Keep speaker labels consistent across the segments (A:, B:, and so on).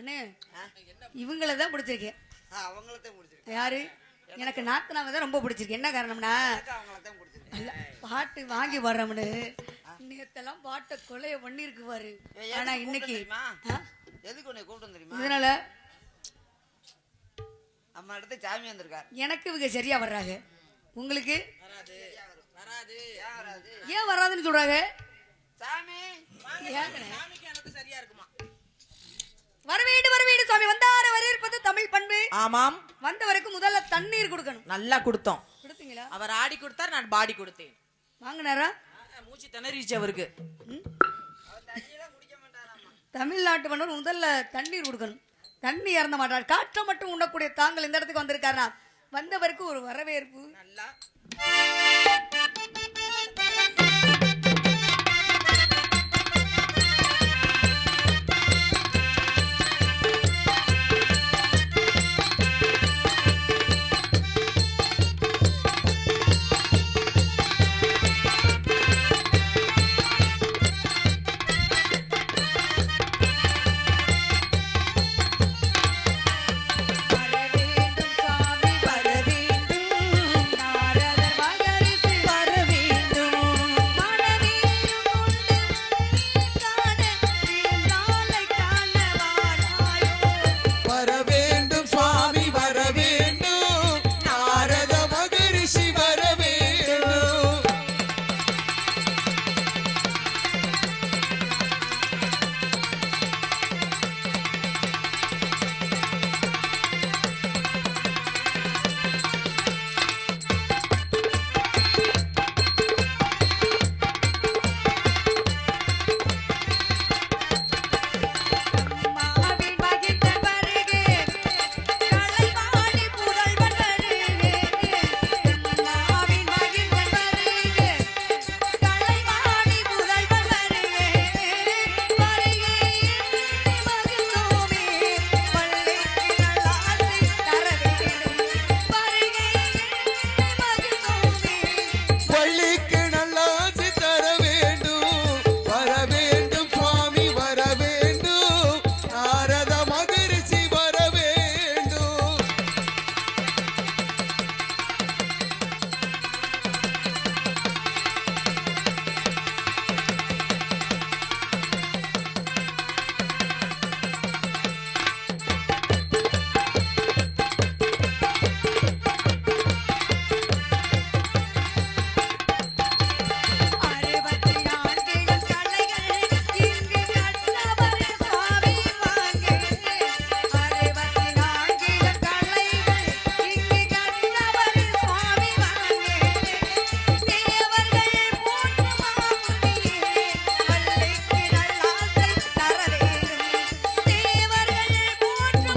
A: அண்ணே இவங்கள தான் பிடிச்சிருக்கேன்
B: அவங்களத்தான் முடிச்சிருக்கேன்
A: யாரு? எனக்கு நாத்தனாவை தான் ரொம்ப பிடிச்சிருக்கு. என்ன காரணம்னா அல்ல, பாட்டு வாங்கி வர்றோம்னு நேத்தெல்லாம் பாட்டை கொலைய பண்ணிருக்கு பாரு. ஆனா இன்னைக்கு?
B: எதுக்கு உன்னை கூப்பிட்டு தெரியுமா?
A: இதனால
B: அம்மா இடத்து சாமி வந்திருக்கார்.
A: எனக்கு இவங்க சரியா வர்றாங்க. உங்களுக்கு?
B: வராது. வராது. ஏன்
A: வராதுன்னு சொல்றாங்க?
B: சாமி.
C: ஆமாம்.
A: வந்தவருக்கு முதல்ல தண்ணீர் கொடுக்கணும்.
C: நல்லா கொடுத்தோம்.
A: கொடுத்தீங்களா?
C: அவர் ஆடி கொடுத்தார் நான் பாடி கொடுத்தேன்.
A: வாங்கினாரா?
C: மூச்சு திணறிச்சு அவருக்கு?
A: தமிழ்நாட்டு மன்னர் முதல்ல தண்ணீர் கொடுக்கணும். தண்ணி இறந்த மாட்டார். காற்றை மட்டும் உண்ணக்கூடிய தாங்கள் இந்த இடத்துக்கு வந்திருக்காரா? வந்தவருக்கு ஒரு வரவேற்பு.
C: நல்லா.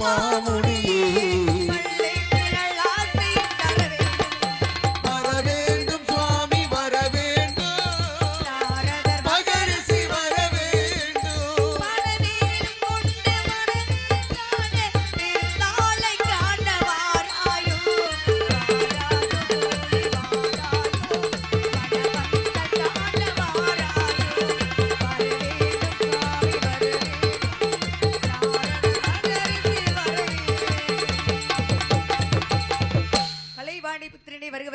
A: போற்றும்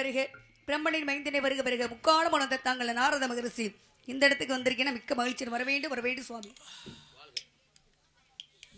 A: வருக பிரம்மனின் மைந்தனை வருக வருக. முக்காலம் உணர்ந்த தாங்கள் நாரத மகரிஷி இந்த இடத்துக்கு வந்திருக்கேன் மிக்க மகிழ்ச்சியில் வர வேண்டும் வர வேண்டும் சுவாமி.